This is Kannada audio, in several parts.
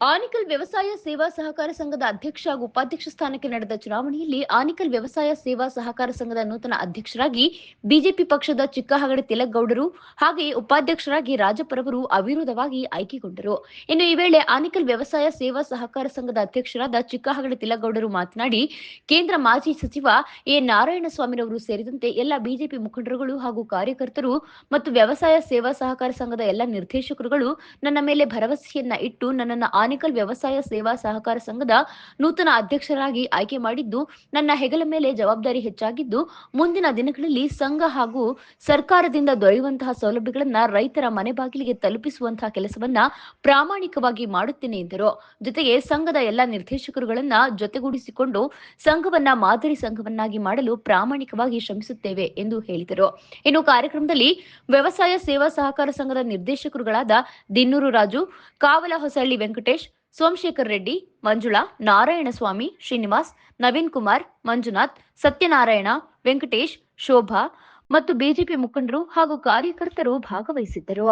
ಆನಿಕಲ್ ವ್ಯವಸಾಯ ಸೇವಾ ಸಹಕಾರ ಸಂಘದ ಅಧ್ಯಕ್ಷ ಹಾಗೂ ಉಪಾಧ್ಯಕ್ಷ ಸ್ಥಾನಕ್ಕೆ ನಡೆದ ಚುನಾವಣೆಯಲ್ಲಿ ಆನಿಕಲ್ ವ್ಯವಸಾಯ ಸೇವಾ ಸಹಕಾರ ಸಂಘದ ನೂತನ ಅಧ್ಯಕ್ಷರಾಗಿ ಬಿಜೆಪಿ ಪಕ್ಷದ ಚಿಕ್ಕಹಗಡೆ ತಿಲಕ್ ಗೌಡರು ಹಾಗೆಯೇ ಉಪಾಧ್ಯಕ್ಷರಾಗಿ ರಾಜಪರವರು ಅವಿರೋಧವಾಗಿ ಆಯ್ಕೆಗೊಂಡರು. ಇನ್ನು ಈ ವೇಳೆ ಆನಿಕಲ್ ವ್ಯವಸಾಯ ಸೇವಾ ಸಹಕಾರ ಸಂಘದ ಅಧ್ಯಕ್ಷರಾದ ಚಿಕ್ಕಹಗಡೆ ತಿಲಕ್ ಗೌಡರು ಮಾತನಾಡಿ, ಕೇಂದ್ರ ಮಾಜಿ ಸಚಿವ ಎ. ನಾರಾಯಣಸ್ವಾಮಿರವರು ಸೇರಿದಂತೆ ಎಲ್ಲ ಬಿಜೆಪಿ ಮುಖಂಡರುಗಳು ಹಾಗೂ ಕಾರ್ಯಕರ್ತರು ಮತ್ತು ವ್ಯವಸಾಯ ಸೇವಾ ಸಹಕಾರ ಸಂಘದ ಎಲ್ಲ ನಿರ್ದೇಶಕರುಗಳು ನನ್ನ ಮೇಲೆ ಭರವಸೆಯನ್ನ ಇಟ್ಟು ನನ್ನನ್ನು ಆನಿಕಲ್ ವ್ಯವಸಾಯ ಸೇವಾ ಸಹಕಾರ ಸಂಘದ ನೂತನ ಅಧ್ಯಕ್ಷರಾಗಿ ಆಯ್ಕೆ ಮಾಡಿದ್ದು, ನನ್ನ ಹೆಗಲ ಮೇಲೆ ಜವಾಬ್ದಾರಿ ಹೆಚ್ಚಾಗಿದ್ದು, ಮುಂದಿನ ದಿನಗಳಲ್ಲಿ ಸಂಘ ಹಾಗೂ ಸರ್ಕಾರದಿಂದ ದೊರೆಯುವಂತಹ ಸೌಲಭ್ಯಗಳನ್ನ ರೈತರ ಮನೆ ಬಾಗಿಲಿಗೆ ತಲುಪಿಸುವಂತಹ ಕೆಲಸವನ್ನ ಪ್ರಾಮಾಣಿಕವಾಗಿ ಮಾಡುತ್ತೇನೆ ಎಂದರು. ಜೊತೆಗೆ ಸಂಘದ ಎಲ್ಲ ನಿರ್ದೇಶಕರುಗಳನ್ನ ಜೊತೆಗೂಡಿಸಿಕೊಂಡು ಸಂಘವನ್ನ ಮಾದರಿ ಸಂಘವನ್ನಾಗಿ ಮಾಡಲು ಪ್ರಾಮಾಣಿಕವಾಗಿ ಶ್ರಮಿಸುತ್ತೇವೆ ಎಂದು ಹೇಳಿದರು. ಇನ್ನು ಕಾರ್ಯಕ್ರಮದಲ್ಲಿ ವ್ಯವಸಾಯ ಸೇವಾ ಸಹಕಾರ ಸಂಘದ ನಿರ್ದೇಶಕರುಗಳಾದ ದಿನ್ನೂರು ರಾಜು ಕಾವಲ ಹೊಸಳ್ಳಿ ವೆಂಕಟೇಶ್ ಸೋಮಶೇಖರ್ ರೆಡ್ಡಿ, ಮಂಜುಳಾ, ನಾರಾಯಣಸ್ವಾಮಿ, ಶ್ರೀನಿವಾಸ್, ನವೀನ್ ಕುಮಾರ್, ಮಂಜುನಾಥ್, ಸತ್ಯನಾರಾಯಣ, ವೆಂಕಟೇಶ್, ಶೋಭಾ ಮತ್ತು ಬಿಜೆಪಿ ಮುಖಂಡರು ಹಾಗೂ ಕಾರ್ಯಕರ್ತರು ಭಾಗವಹಿಸಿದ್ದರು.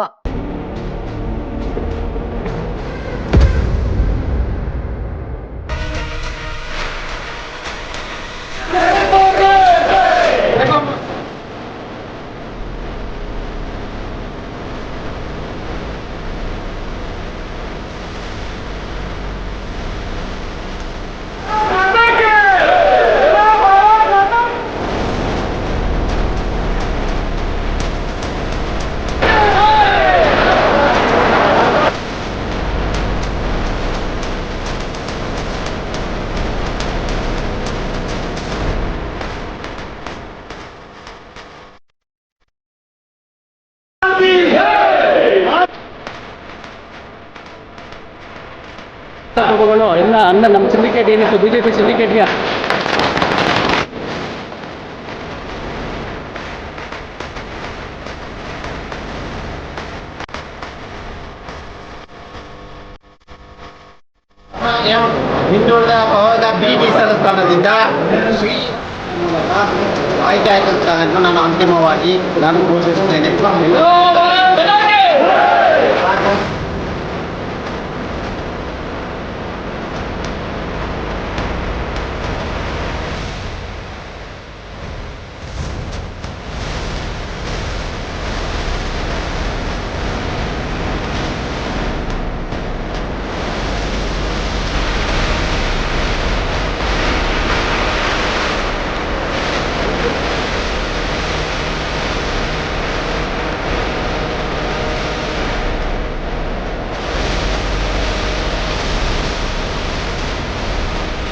ಸಂದರ್ಭಗಳು ಎಲ್ಲ ಅನ್ನ ನಮ್ಮ ಸಿಂಡಿಕೇಟ್ ಏನಿತ್ತು? ಬಿ ಜೆ ಪಿ ಸಿಂಡಿಕೇಟ್ಗೆ ಹಿಂದುಳಿದ ಭಾಗದ ಬಿಜಿ ಸ್ಥಾನದಿಂದ ಆಯ್ಕೆ ಆಗಿರುತ್ತಾನೆಂದು ನಾನು ಅಂತಿಮವಾಗಿ ನಾನು ಘೋಷಿಸುತ್ತೇನೆ.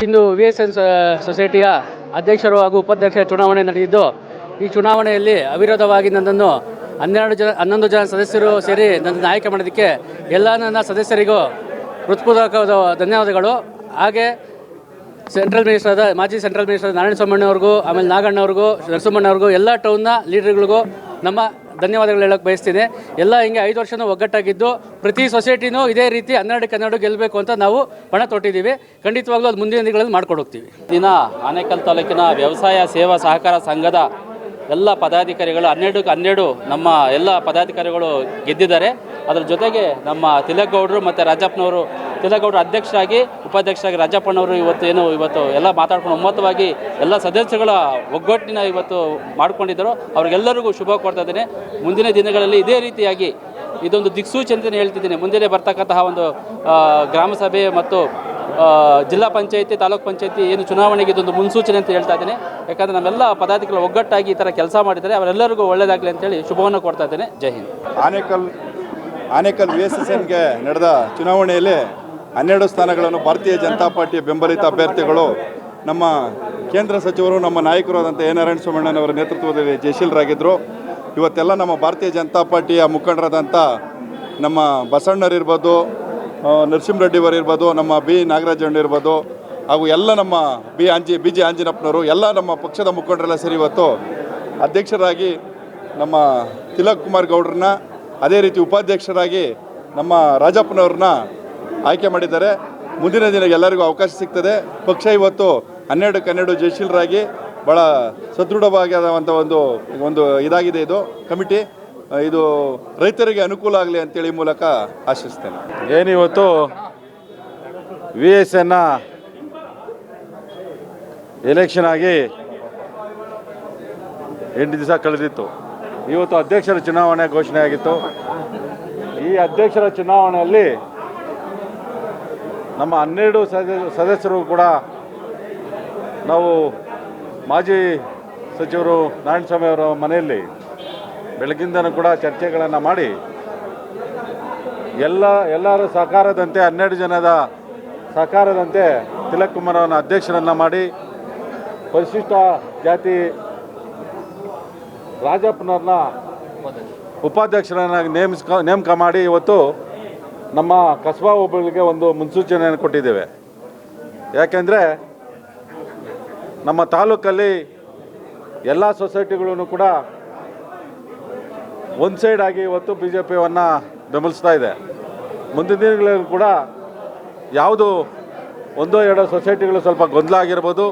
ಇಂದು ವಿ ಎಸ್ ಎನ್ ಸೊಸೈಟಿಯ ಅಧ್ಯಕ್ಷರು ಹಾಗೂ ಉಪಾಧ್ಯಕ್ಷರ ಚುನಾವಣೆ ನಡೆದಿದ್ದು, ಈ ಚುನಾವಣೆಯಲ್ಲಿ ಅವಿರೋಧವಾಗಿ ನನ್ನನ್ನು ಹನ್ನೆರಡು ಜನ, ಹನ್ನೊಂದು ಜನ ಸದಸ್ಯರು ಸೇರಿ ನನ್ನನ್ನು ಆಯ್ಕೆ ಮಾಡೋದಕ್ಕೆ ಎಲ್ಲ ನನ್ನ ಸದಸ್ಯರಿಗೂ ಹೃತ್ಪೂರ್ವಕ ಧನ್ಯವಾದಗಳು. ಹಾಗೆ ಸೆಂಟ್ರಲ್ ಮಿನಿಸ್ಟರ್ ಮಾಜಿ ಸೆಂಟ್ರಲ್ ಮಿನಿಸ್ಟರ್ ನಾರಾಯಣ ಸ್ವಾಮಣ್ಣವ್ರಿಗೂ ಆಮೇಲೆ ನಾಗಣ್ಣವ್ರಿಗೂ, ನರಸಿಂಹಣ್ಣವ್ರಿಗೂ, ಎಲ್ಲ ಟೌನ್ನ ಲೀಡರ್ಗಳಿಗೂ ನಮ್ಮ ಧನ್ಯವಾದಗಳು ಹೇಳಕ್ಕೆ ಬಯಸ್ತೀನಿ ಎಲ್ಲ ಹಿಂಗೆ ಐದು ವರ್ಷನೂ ಒಗ್ಗಟ್ಟಾಗಿದ್ದು ಪ್ರತಿ ಸೊಸೈಟಿನೂ ಇದೇ ರೀತಿ ಹನ್ನೆರಡು ಕನ್ನಡ ಗೆಲ್ಲಬೇಕು ಅಂತ ನಾವು ಪಣ ತೊಟ್ಟಿದ್ದೀವಿ. ಖಂಡಿತವಾಗ್ಲೂ ಅದು ಮುಂದಿನ ದಿನಗಳಲ್ಲಿ ಮಾಡ್ಕೊಡೋಗ್ತೀವಿ ದಿನ ಆನೇಕಲ್ ತಾಲೂಕಿನ ವ್ಯವಸಾಯ ಸೇವಾ ಸಹಕಾರ ಸಂಘದ ಎಲ್ಲ ಪದಾಧಿಕಾರಿಗಳು ಹನ್ನೆರಡಕ್ಕೆ ಹನ್ನೆರಡು ನಮ್ಮ ಎಲ್ಲ ಪದಾಧಿಕಾರಿಗಳು ಗೆದ್ದಿದ್ದಾರೆ. ಅದರ ಜೊತೆಗೆ ನಮ್ಮ ತಿಲಕ್ಗೌಡರು ಮತ್ತು ರಾಜಪ್ಪನವರು ತಿಲಕ್ ಗೌಡರು ಅಧ್ಯಕ್ಷರಾಗಿ, ಉಪಾಧ್ಯಕ್ಷರಾಗಿ ರಾಜಪ್ಪನವರು ಇವತ್ತು ಏನು ಇವತ್ತು ಎಲ್ಲ ಮಾತಾಡ್ಕೊಂಡು ಒಮ್ಮತವಾಗಿ ಎಲ್ಲ ಸದಸ್ಯಗಳ ಒಗ್ಗಟ್ಟಿನ ಇವತ್ತು ಮಾಡಿಕೊಂಡಿದ್ದರು. ಅವ್ರಿಗೆಲ್ಲರಿಗೂ ಶುಭ ಕೊಡ್ತಾ ಇದ್ದೇನೆ. ಮುಂದಿನ ದಿನಗಳಲ್ಲಿ ಇದೇ ರೀತಿಯಾಗಿ ಇದೊಂದು ದಿಕ್ಸೂಚಿ ಅಂತಲೇ ಹೇಳ್ತಿದ್ದೀನಿ. ಮುಂದೆ ಬರ್ತಕ್ಕಂತಹ ಒಂದು ಗ್ರಾಮಸಭೆ ಗ್ರಾಮ ಸಭೆ ಮತ್ತು ಜಿಲ್ಲಾ ಪಂಚಾಯತಿ, ತಾಲೂಕ್ ಪಂಚಾಯತಿ ಏನು ಚುನಾವಣೆಗೆ ಇದೊಂದು ಮುನ್ಸೂಚನೆ ಅಂತ ಹೇಳ್ತಾ ಇದ್ದೇನೆ. ಯಾಕಂದರೆ ನಮ್ಮೆಲ್ಲ ಪದಾಧಿಕಾರಿಗಳು ಒಗ್ಗಟ್ಟಾಗಿ ಈ ಥರ ಕೆಲಸ ಮಾಡಿದ್ದಾರೆ. ಅವರೆಲ್ಲರಿಗೂ ಒಳ್ಳೆಯದಾಗಲಿ ಅಂತೇಳಿ ಶುಭವನ್ನು ಕೊಡ್ತಾ ಇದ್ದೇನೆ. Jai Hind. Anekal Anekal V S S ಎನ್ಗೆ ನಡೆದ ಚುನಾವಣೆಯಲ್ಲಿ ಹನ್ನೆರಡು ಸ್ಥಾನಗಳನ್ನು ಭಾರತೀಯ ಜನತಾ ಪಾರ್ಟಿಯ ಬೆಂಬಲಿತ ಅಭ್ಯರ್ಥಿಗಳು, ನಮ್ಮ ಕೇಂದ್ರ ಸಚಿವರು, ನಮ್ಮ ನಾಯಕರಾದಂಥ ಎ ನಾರಾಯಣ ಸ್ವಾಮಣ್ಣನವರ ನೇತೃತ್ವದಲ್ಲಿ ಜಯಶೀಲರಾಗಿದ್ದರು ಇವತ್ತೆಲ್ಲ ನಮ್ಮ ಭಾರತೀಯ ಜನತಾ ಪಾರ್ಟಿಯ ಮುಖಂಡರಾದಂಥ ನಮ್ಮ ಬಸಣ್ಣರಿರ್ಬೋದು ಆ, ನರಸಿಂಹರೆಡ್ಡಿಯವರು ಇರ್ಬೋದು ನಮ್ಮ ಬಿ ನಾಗರಾಜಣ್ಣ ಇರ್ಬೋದು ಹಾಗೂ ಎಲ್ಲ ನಮ್ಮ ಬಿ ಆಂಜಿ ಬಿ ಜಿ ಆಂಜಿನಪ್ಪನವರು ಎಲ್ಲ ನಮ್ಮ ಪಕ್ಷದ ಮುಖಂಡರೆಲ್ಲ ಸೇರಿ ಇವತ್ತು ಅಧ್ಯಕ್ಷರಾಗಿ ನಮ್ಮ ತಿಲಕ್ ಕುಮಾರ್ ಗೌಡ್ರನ್ನ ಅದೇ ರೀತಿ ಉಪಾಧ್ಯಕ್ಷರಾಗಿ ನಮ್ಮ ರಾಜಪ್ಪನವ್ರನ್ನ ಆಯ್ಕೆ ಮಾಡಿದ್ದಾರೆ. ಮುಂದಿನ ದಿನ ಎಲ್ಲರಿಗೂ ಅವಕಾಶ ಸಿಗ್ತದೆ. ಪಕ್ಷ ಇವತ್ತು ಹನ್ನೆರಡು ಕನ್ನೆರಡು ಜಯಶೀಲರಾಗಿ ಭಾಳ ಸದೃಢವಾಗಿರುವಂಥ ಒಂದು ಒಂದು ಇದಾಗಿದೆ ಇದು. ಕಮಿಟಿ ಇದು ರೈತರಿಗೆ ಅನುಕೂಲ ಆಗಲಿ ಅಂತೇಳಿ ಮೂಲಕ ಆಶಿಸ್ತೇನೆ. ಏನಿವತ್ತು? ವಿ ಎಸ್ ಎನ್ನ ಎಲೆಕ್ಷನ್ ಆಗಿ ಎಂಟು ದಿವಸ ಕಳೆದಿತ್ತು. ಇವತ್ತು ಅಧ್ಯಕ್ಷರ ಚುನಾವಣೆ ಘೋಷಣೆ ಆಗಿತ್ತು. ಈ ಅಧ್ಯಕ್ಷರ ಚುನಾವಣೆಯಲ್ಲಿ ನಮ್ಮ ಹನ್ನೆರಡು ಸದಸ್ಯ ಸದಸ್ಯರು ಕೂಡ ನಾವು ಮಾಜಿ ಸಚಿವರು ನಾರಾಯಣಸ್ವಾಮಿ ಅವರ ಮನೆಯಲ್ಲಿ ಬೆಳಗಿಂದನೂ ಕೂಡ ಚರ್ಚೆಗಳನ್ನು ಮಾಡಿ ಎಲ್ಲ, ಎಲ್ಲರೂ ಸಹಕಾರದಂತೆ, ಹನ್ನೆರಡು ಜನದ ಸಹಕಾರದಂತೆ ತಿಲಕ್ ಕುಮಾರ್ ಅವರನ್ನು ಅಧ್ಯಕ್ಷರನ್ನು ಮಾಡಿ ಪರಿಶಿಷ್ಟ ಜಾತಿ ರಾಜಪ್ಪನವ್ರನ್ನ ಉಪಾಧ್ಯಕ್ಷರನ್ನಾಗಿ ನೇಮಿಸ್ಕ, ನೇಮಕ ಮಾಡಿ ಇವತ್ತು ನಮ್ಮ ಕಸ್ಬಾ ಹೋಬಳಿಗೆ ಒಂದು ಮುನ್ಸೂಚನೆಯನ್ನು ಕೊಟ್ಟಿದ್ದೇವೆ. ಯಾಕೆಂದರೆ ನಮ್ಮ ತಾಲೂಕಲ್ಲಿ ಎಲ್ಲ ಸೊಸೈಟಿಗಳೂ ಕೂಡ ಒಂದು ಸೈಡ್ ಆಗಿ ಇವತ್ತು ಬಿ ಜೆ ಪಿಯನ್ನು ಬೆಂಬಲಿಸ್ತಾ ಇದೆ. ಮುಂದಿನ ದಿನಗಳಲ್ಲಿ ಕೂಡ ಯಾವುದು ಒಂದೋ ಎರಡೋ ಸೊಸೈಟಿಗಳು ಸ್ವಲ್ಪ ಗೊಂದಲ ಆಗಿರ್ಬೋದು.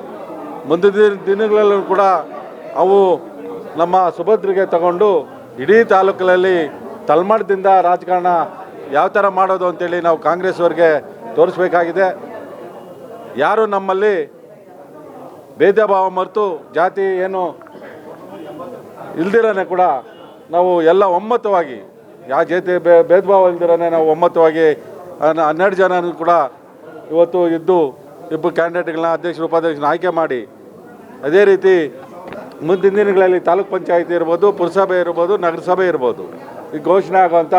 ಮುಂದಿನ ದಿನಗಳಲ್ಲೂ ಕೂಡ ಅವು ನಮ್ಮ ಸುಭದ್ರಿಗೆ ತಗೊಂಡು ಇಡೀ ತಾಲೂಕಲ್ಲಿ ತಲೆಮಾಡದಿಂದ ರಾಜಕಾರಣ ಯಾವ ಥರ ಮಾಡೋದು ಅಂತೇಳಿ ನಾವು ಕಾಂಗ್ರೆಸ್ವರಿಗೆ ತೋರಿಸ್ಬೇಕಾಗಿದೆ. ಯಾರು ನಮ್ಮಲ್ಲಿ ಭೇದ ಭಾವ ಮರೆತು ಜಾತಿ ಏನು ಇಲ್ದಿರನೇ ಕೂಡ ನಾವು ಎಲ್ಲ ಒಮ್ಮತವಾಗಿ ಯಾವ ಜೊತೆ ಭೇದ ಭಾವ ಇಲ್ದಿರೋನೆ ನಾವು ಒಮ್ಮತವಾಗಿ ಹನ್ನ- ಹನ್ನೆರಡು ಜನ ಕೂಡ ಇವತ್ತು ಇದ್ದು, ಇಬ್ಬರು ಕ್ಯಾಂಡಿಡೇಟ್ಗಳನ್ನ ಅಧ್ಯಕ್ಷರು, ಉಪಾಧ್ಯಕ್ಷರನ್ನ ಆಯ್ಕೆ ಮಾಡಿ, ಅದೇ ರೀತಿ ಮುಂದಿನ ದಿನಗಳಲ್ಲಿ ತಾಲೂಕ್ ಪಂಚಾಯತಿ ಇರ್ಬೋದು, ಪುರಸಭೆ ಇರ್ಬೋದು, ನಗರಸಭೆ ಇರ್ಬೋದು, ಈ ಘೋಷಣೆ ಆಗುವಂಥ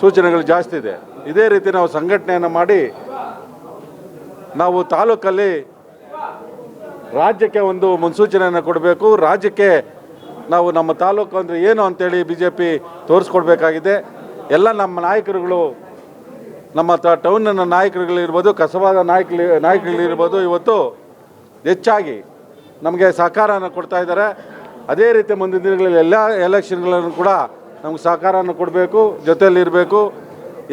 ಸೂಚನೆಗಳು ಜಾಸ್ತಿ ಇದೆ. ಇದೇ ರೀತಿ ನಾವು ಸಂಘಟನೆಯನ್ನು ಮಾಡಿ, ನಾವು ತಾಲೂಕಲ್ಲಿ ರಾಜ್ಯಕ್ಕೆ ಒಂದು ಮುನ್ಸೂಚನೆಯನ್ನು ಕೊಡಬೇಕು. ರಾಜ್ಯಕ್ಕೆ ನಾವು ನಮ್ಮ ತಾಲೂಕು ಅಂದರೆ ಏನು ಅಂತೇಳಿ ಬಿ ಜೆ ಪಿ ತೋರಿಸ್ಕೊಡ್ಬೇಕಾಗಿದೆ. ಎಲ್ಲ ನಮ್ಮ ನಾಯಕರುಗಳು, ನಮ್ಮ ತ ಟೌನ್ನ ನಾಯಕರುಗಳಿರ್ಬೋದು ಕಸಬಾದ ನಾಯಕ ನಾಯಕರುಗಳಿರ್ಬೋದು ಇವತ್ತು ಹೆಚ್ಚಾಗಿ ನಮಗೆ ಸಹಕಾರವನ್ನು ಕೊಡ್ತಾ ಇದ್ದಾರೆ. ಅದೇ ರೀತಿ ಮುಂದಿನ ದಿನಗಳಲ್ಲಿ ಎಲ್ಲ ಎಲೆಕ್ಷನ್ಗಳನ್ನು ಕೂಡ ನಮ್ಗೆ ಸಹಕಾರವನ್ನು ಕೊಡಬೇಕು, ಜೊತೆಯಲ್ಲಿರಬೇಕು.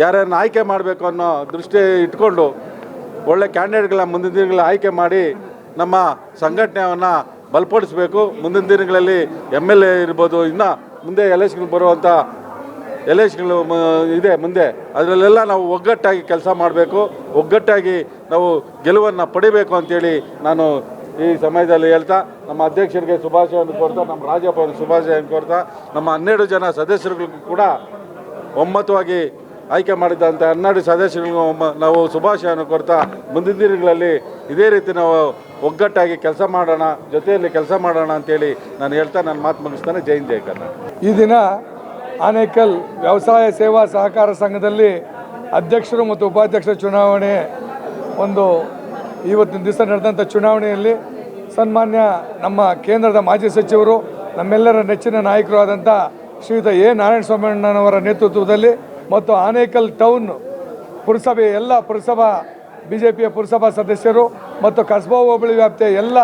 ಯಾರ್ಯಾರನ್ನ ಆಯ್ಕೆ ಮಾಡಬೇಕು ಅನ್ನೋ ದೃಷ್ಟಿ ಇಟ್ಕೊಂಡು ಒಳ್ಳೆ ಕ್ಯಾಂಡಿಡೇಟ್ಗಳ ಮುಂದಿನ ದಿನಗಳ ಆಯ್ಕೆ ಮಾಡಿ ನಮ್ಮ ಸಂಘಟನೆಯನ್ನು ಬಲಪಡಿಸಬೇಕು. ಮುಂದಿನ ದಿನಗಳಲ್ಲಿ ಎಂ ಎಲ್ ಎ ಇರ್ಬೋದು, ಇನ್ನು ಮುಂದೆ ಎಲೆಕ್ಷನ್ ಬರುವಂಥ ಎಲೆಕ್ಷನ್ಗಳು ಇದೆ ಮುಂದೆ. ಅದರಲ್ಲೆಲ್ಲ ನಾವು ಒಗ್ಗಟ್ಟಾಗಿ ಕೆಲಸ ಮಾಡಬೇಕು. ಒಗ್ಗಟ್ಟಾಗಿ ನಾವು ಗೆಲುವನ್ನು ಪಡಿಬೇಕು ಅಂತೇಳಿ ನಾನು ಈ ಸಮಯದಲ್ಲಿ ಹೇಳ್ತಾ, ನಮ್ಮ ಅಧ್ಯಕ್ಷರಿಗೆ ಶುಭಾಶಯವನ್ನು ಕೊಡ್ತಾ ನಮ್ಮ ರಾಜಪ್ಪ ಶುಭಾಶಯವನ್ನು ಕೊಡ್ತಾ ನಮ್ಮ ಹನ್ನೆರಡು ಜನ ಸದಸ್ಯರಿಗೂ ಕೂಡ ಒಮ್ಮತವಾಗಿ ಆಯ್ಕೆ ಮಾಡಿದಂಥ ಹನ್ನೆರಡು ಸದಸ್ಯರಿಗೂ ನಾವು ಶುಭಾಶಯವನ್ನು ಕೊಡ್ತಾ ಮುಂದಿನ ದಿನಗಳಲ್ಲಿ ಇದೇ ರೀತಿ ನಾವು ಒಗ್ಗಟ್ಟಾಗಿ ಕೆಲಸ ಮಾಡೋಣ, ಜೊತೆಯಲ್ಲಿ ಕೆಲಸ ಮಾಡೋಣ ಅಂತೇಳಿ ನಾನು ಹೇಳ್ತಾ ನನ್ನ ಮಾತು ಮುಗಿಸ್ತಾನೆ. ಜೈನ್ ಜೈ ಈ ದಿನ ಆನೇಕಲ್ ವ್ಯವಸಾಯ ಸೇವಾ ಸಹಕಾರ ಸಂಘದಲ್ಲಿ ಅಧ್ಯಕ್ಷರು ಮತ್ತು ಉಪಾಧ್ಯಕ್ಷರ ಚುನಾವಣೆ ಒಂದು ಇವತ್ತಿನ ದಿವಸ ನಡೆದಂಥ ಚುನಾವಣೆಯಲ್ಲಿ ಸನ್ಮಾನ್ಯ ನಮ್ಮ ಕೇಂದ್ರದ ಮಾಜಿ ಸಚಿವರು, ನಮ್ಮೆಲ್ಲರ ನೆಚ್ಚಿನ ನಾಯಕರು ಆದಂಥ ಶ್ರೀಯುತ ಎ. ನಾರಾಯಣಸ್ವಾಮಣ್ಣನವರ ನೇತೃತ್ವದಲ್ಲಿ ಮತ್ತು ಆನೇಕಲ್ ಟೌನ್ ಪುರಸಭೆ, ಎಲ್ಲ ಪುರಸಭಾ ಬಿ ಜೆ ಪಿಯ ಪುರಸಭಾ ಸದಸ್ಯರು ಮತ್ತು ಕಸ್ಬಾ ಹೋಬಳಿ ವ್ಯಾಪ್ತಿಯ ಎಲ್ಲ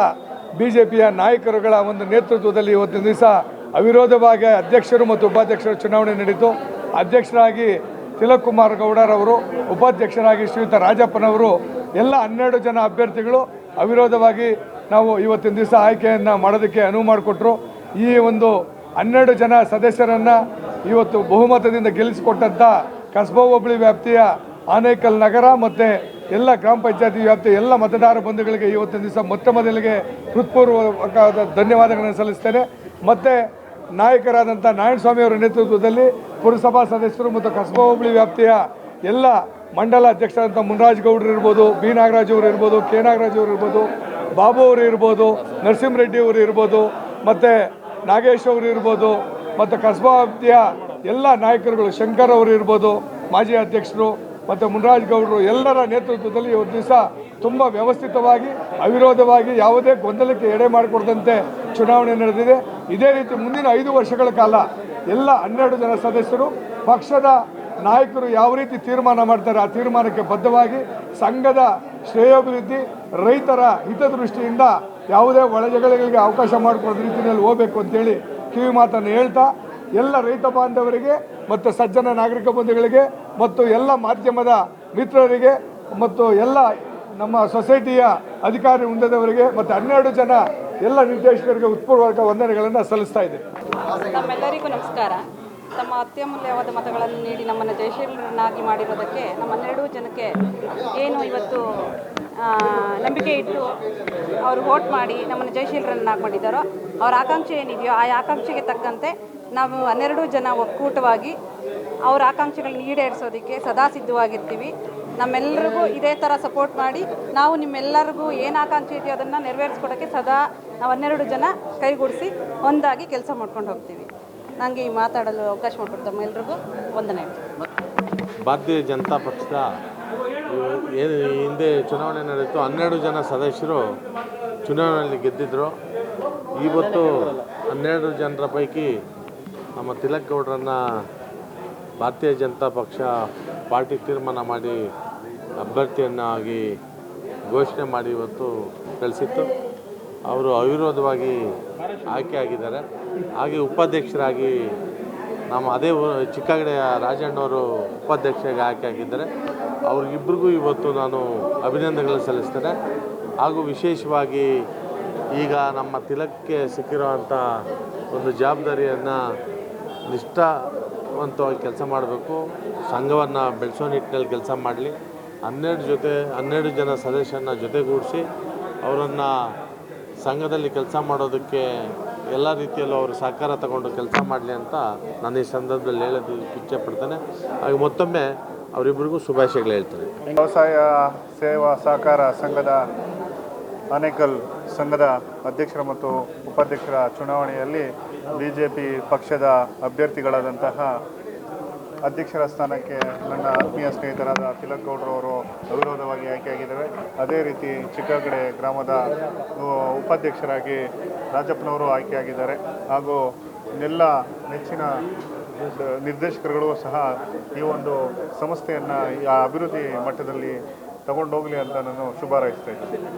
ಬಿ ಜೆ ಪಿಯ ನಾಯಕರುಗಳ ಒಂದು ನೇತೃತ್ವದಲ್ಲಿ ಇವತ್ತಿನ ದಿವಸ ಅವಿರೋಧವಾಗಿ ಅಧ್ಯಕ್ಷರು ಮತ್ತು ಉಪಾಧ್ಯಕ್ಷರು ಚುನಾವಣೆ ನಡೆಯಿತು ಅಧ್ಯಕ್ಷರಾಗಿ ತಿಲಕ್ ಕುಮಾರ್ ಗೌಡರವರು ಉಪಾಧ್ಯಕ್ಷರಾಗಿ ಶ್ರೀಯುತ ರಾಜಪ್ಪನವರು, ಎಲ್ಲ ಹನ್ನೆರಡು ಜನ ಅಭ್ಯರ್ಥಿಗಳು ಅವಿರೋಧವಾಗಿ ನಾವು ಇವತ್ತಿನ ದಿವಸ ಆಯ್ಕೆಯನ್ನು ಮಾಡೋದಕ್ಕೆ ಅನುವು ಮಾಡಿಕೊಟ್ರು. ಈ ಒಂದು ಹನ್ನೆರಡು ಜನ ಸದಸ್ಯರನ್ನು ಇವತ್ತು ಬಹುಮತದಿಂದ ಗೆಲ್ಲಿಸಿಕೊಟ್ಟಂಥ ಕಸ್ಬಾ ಹೋಬಳಿ ವ್ಯಾಪ್ತಿಯ ಆನೇಕಲ್ ನಗರ ಮತ್ತು ಎಲ್ಲ ಗ್ರಾಮ ಪಂಚಾಯತಿ ವ್ಯಾಪ್ತಿಯ ಎಲ್ಲ ಮತದಾರ ಬಂಧುಗಳಿಗೆ ಇವತ್ತಿನ ದಿವಸ ಮೊತ್ತ ಮೊದಲಿಗೆ ಹೃತ್ಪೂರ್ವಕವಾದ ಧನ್ಯವಾದಗಳನ್ನು ಸಲ್ಲಿಸ್ತೇನೆ. ಮತ್ತು ನಾಯಕರಾದಂಥ ನಾರಾಯಣಸ್ವಾಮಿ ಅವರ ನೇತೃತ್ವದಲ್ಲಿ ಪುರಸಭಾ ಸದಸ್ಯರು ಮತ್ತು ಕಸ್ಬಾ ಹೋಬಳಿ ವ್ಯಾಪ್ತಿಯ ಎಲ್ಲ ಮಂಡಲ ಅಧ್ಯಕ್ಷರಾದಂಥ ಮುನ್ರಾಜ್ ಗೌಡ್ರು ಇರ್ಬೋದು, ಬಿ ನಾಗರಾಜ್ ಅವರು ಇರ್ಬೋದು, ಕೆ ನಾಗರಾಜ್ ಅವರು ಇರ್ಬೋದು, ಬಾಬು ಅವರು ಇರ್ಬೋದು ನರಸಿಂಹರೆಡ್ಡಿ ಅವರು ಇರ್ಬೋದು, ಮತ್ತು ನಾಗೇಶ್ ಅವರು ಇರ್ಬೋದು, ಮತ್ತು ಕಸ್ಬಾ ವ್ಯಾಪ್ತಿಯ ಎಲ್ಲ ನಾಯಕರುಗಳು, ಶಂಕರ್ ಅವರು ಇರ್ಬೋದು, ಮಾಜಿ ಅಧ್ಯಕ್ಷರು, ಮತ್ತು ಮುನ್ರಾಜ್ ಗೌಡರು ಎಲ್ಲರ ನೇತೃತ್ವದಲ್ಲಿ ಇವತ್ತು ದಿವಸ ತುಂಬ ವ್ಯವಸ್ಥಿತವಾಗಿ, ಅವಿರೋಧವಾಗಿ ಯಾವುದೇ ಗೊಂದಲಕ್ಕೆ ಎಡೆ ಮಾಡಿಕೊಡದಂತೆ ಚುನಾವಣೆ ನಡೆದಿದೆ. ಇದೇ ರೀತಿ ಮುಂದಿನ ಐದು ವರ್ಷಗಳ ಕಾಲ ಎಲ್ಲ ಹನ್ನೆರಡು ಜನ ಸದಸ್ಯರು, ಪಕ್ಷದ ನಾಯಕರು ಯಾವ ರೀತಿ ತೀರ್ಮಾನ ಮಾಡ್ತಾರೆ ಆ ತೀರ್ಮಾನಕ್ಕೆ ಬದ್ಧವಾಗಿ ಸಂಘದ ಶ್ರೇಯೋಭಿವೃದ್ಧಿ ರೈತರ ಹಿತದೃಷ್ಟಿಯಿಂದ ಯಾವುದೇ ಒಳಜಗಳಿಗೆ ಅವಕಾಶ ಮಾಡಿಕೊಡೋ ರೀತಿಯಲ್ಲಿ ಹೋಗಬೇಕು ಅಂತೇಳಿ ಕಿವಿ ಮಾತನ್ನು ಹೇಳ್ತಾ, ಎಲ್ಲ ರೈತ ಬಾಂಧವರಿಗೆ ಮತ್ತು ಸಜ್ಜನ ನಾಗರಿಕ ಬಂಧುಗಳಿಗೆ ಮತ್ತು ಎಲ್ಲ ಮಾಧ್ಯಮದ ಮಿತ್ರರಿಗೆ ಮತ್ತು ಎಲ್ಲ ನಮ್ಮ ಸೊಸೈಟಿಯ ಅಧಿಕಾರಿ ಉಂಡದವರಿಗೆ ಮತ್ತು ಹನ್ನೆರಡು ಜನ ಎಲ್ಲ ನಿರ್ದೇಶಕರಿಗೆ ಉತ್ಪೂರ್ವಕ ವಂದನೆಗಳನ್ನು ಸಲ್ಲಿಸ್ತಾ ಇದೆ. ನಮ್ಮೆಲ್ಲರಿಗೂ ನಮಸ್ಕಾರ. ತಮ್ಮ ಅತ್ಯಮೂಲ್ಯವಾದ ಮತಗಳನ್ನು ನೀಡಿ ನಮ್ಮನ್ನು ಜಯಶೀಲರನ್ನಾಗಿ ಮಾಡಿರೋದಕ್ಕೆ ನಮ್ಮ ಹನ್ನೆರಡು ಜನಕ್ಕೆ ಏನು ಇವತ್ತು ನಂಬಿಕೆ ಇಟ್ಟು ಅವರು ವೋಟ್ ಮಾಡಿ ನಮ್ಮನ್ನು ಜಯಶೀಲರನ್ನು ಮಾಡಿದ್ದಾರೋ ಅವರ ಆಕಾಂಕ್ಷೆ ಏನಿದೆಯೋ ಆ ಆಕಾಂಕ್ಷೆಗೆ ತಕ್ಕಂತೆ ನಾವು ಹನ್ನೆರಡು ಜನ ಒಕ್ಕೂಟವಾಗಿ ಅವರ ಆಕಾಂಕ್ಷೆಗಳನ್ನ ಈಡೇರಿಸೋದಕ್ಕೆ ಸದಾ ಸಿದ್ಧವಾಗಿರ್ತೀವಿ. ನಮ್ಮೆಲ್ಲರಿಗೂ ಇದೇ ಥರ ಸಪೋರ್ಟ್ ಮಾಡಿ ನಾವು ನಿಮ್ಮೆಲ್ಲರಿಗೂ ಏನು ಆಕಾಂಕ್ಷೆ ಇದೆಯೋ ಅದನ್ನು ನೆರವೇರಿಸ್ಕೊಡೋಕ್ಕೆ ಸದಾ ನಾವು ಹನ್ನೆರಡು ಜನ ಕೈಗೂಡಿಸಿ ಒಂದಾಗಿ ಕೆಲಸ ಮಾಡ್ಕೊಂಡು ಹೋಗ್ತೀವಿ. ನನಗೆ ಈ ಮಾತಾಡಲು ಅವಕಾಶ ಮಾಡಿಕೊಡ್ತಮ್ಮ ಎಲ್ರಿಗೂ. ಒಂದನೇ ಭಾರತೀಯ ಜನತಾ ಪಕ್ಷದ ಏನು ಹಿಂದೆ ಚುನಾವಣೆ ನಡೆಯಿತು ಹನ್ನೆರಡು ಜನ ಸದಸ್ಯರು ಚುನಾವಣೆಯಲ್ಲಿ ಗೆದ್ದಿದ್ದರು ಇವತ್ತು ಹನ್ನೆರಡು ಜನರ ಪೈಕಿ ನಮ್ಮ ತಿಲಕ್ ಗೌಡ್ರನ್ನು ಭಾರತೀಯ ಜನತಾ ಪಕ್ಷ ಪಾರ್ಟಿ ತೀರ್ಮಾನ ಮಾಡಿ ಅಭ್ಯರ್ಥಿಯನ್ನಾಗಿ ಘೋಷಣೆ ಮಾಡಿ ಇವತ್ತು ಕಳಿಸಿತ್ತು. ಅವರು ಅವಿರೋಧವಾಗಿ ಆಯ್ಕೆ ಆಗಿದ್ದಾರೆ. ಹಾಗೆ ಉಪಾಧ್ಯಕ್ಷರಾಗಿ ನಮ್ಮ ಅದೇ ಚಿಕ್ಕಗಡೆಯ ರಾಜಣ್ಣವರು ಉಪಾಧ್ಯಕ್ಷರಾಗಿ ಆಯ್ಕೆ ಆಗಿದ್ದಾರೆ. ಅವ್ರಿಗಿಬ್ಬರಿಗೂ ಇವತ್ತು ನಾನು ಅಭಿನಂದನೆಗಳು ಸಲ್ಲಿಸ್ತೇನೆ. ಹಾಗೂ ವಿಶೇಷವಾಗಿ ಈಗ ನಮ್ಮ ತಿಲಕ್ಕೆ ಸಿಕ್ಕಿರುವಂಥ ಒಂದು ಜವಾಬ್ದಾರಿಯನ್ನು ನಿಷ್ಠಾವಂತವಾಗಿ ಕೆಲಸ ಮಾಡಬೇಕು. ಸಂಘವನ್ನು ಬೆಳೆಸೋ ನಿಟ್ಟಿನಲ್ಲಿ ಕೆಲಸ ಮಾಡಲಿ. ಹನ್ನೆರಡು ಜೊತೆ, ಹನ್ನೆರಡು ಜನ ಸದಸ್ಯರನ್ನ ಜೊತೆಗೂಡಿಸಿ ಅವರನ್ನು ಸಂಘದಲ್ಲಿ ಕೆಲಸ ಮಾಡೋದಕ್ಕೆ ಎಲ್ಲ ರೀತಿಯಲ್ಲೂ ಅವರು ಸಹಕಾರ ತಗೊಂಡು ಕೆಲಸ ಮಾಡಲಿ ಅಂತ ನಾನು ಈ ಸಂದರ್ಭದಲ್ಲಿ ಹೇಳೋದು ಇಚ್ಛೆ ಪಡ್ತೇನೆ. ಹಾಗೆ ಮತ್ತೊಮ್ಮೆ ಅವರಿಬ್ಬರಿಗೂ ಶುಭಾಶಯಗಳು ಹೇಳ್ತಾರೆ ವ್ಯವಸಾಯ, ಸೇವಾ, ಸಹಕಾರ ಸಂಘದ ಆನೇಕಲ್ ಸಂಘದ ಅಧ್ಯಕ್ಷರ ಮತ್ತು ಉಪಾಧ್ಯಕ್ಷರ ಚುನಾವಣೆಯಲ್ಲಿ ಬಿ ಜೆ ಪಿ ಪಕ್ಷದ ಅಭ್ಯರ್ಥಿಗಳಾದಂತಹ ಅಧ್ಯಕ್ಷರ ಸ್ಥಾನಕ್ಕೆ ನನ್ನ ಆತ್ಮೀಯ ಸ್ನೇಹಿತರಾದ ತಿಲಕ್ ಗೌಡ್ರವರು ಅವಿರೋಧವಾಗಿ ಆಯ್ಕೆಯಾಗಿದ್ದಾರೆ. ಅದೇ ರೀತಿ ಚಿಕ್ಕಗಡೆ ಗ್ರಾಮದ ಉಪಾಧ್ಯಕ್ಷರಾಗಿ ರಾಜಪ್ಪನವರು ಆಯ್ಕೆಯಾಗಿದ್ದಾರೆ. ಹಾಗೂ ನೆಲ್ಲ ನೆಚ್ಚಿನ ನಿರ್ದೇಶಕರುಗಳು ಸಹ ಈ ಒಂದು ಸಂಸ್ಥೆಯನ್ನು ಅಭಿವೃದ್ಧಿ ಮಟ್ಟದಲ್ಲಿ ತಗೊಂಡೋಗಲಿ ಅಂತ ನಾನು ಶುಭಾರೈಸ್ತಾ ಇದ್ದೀನಿ.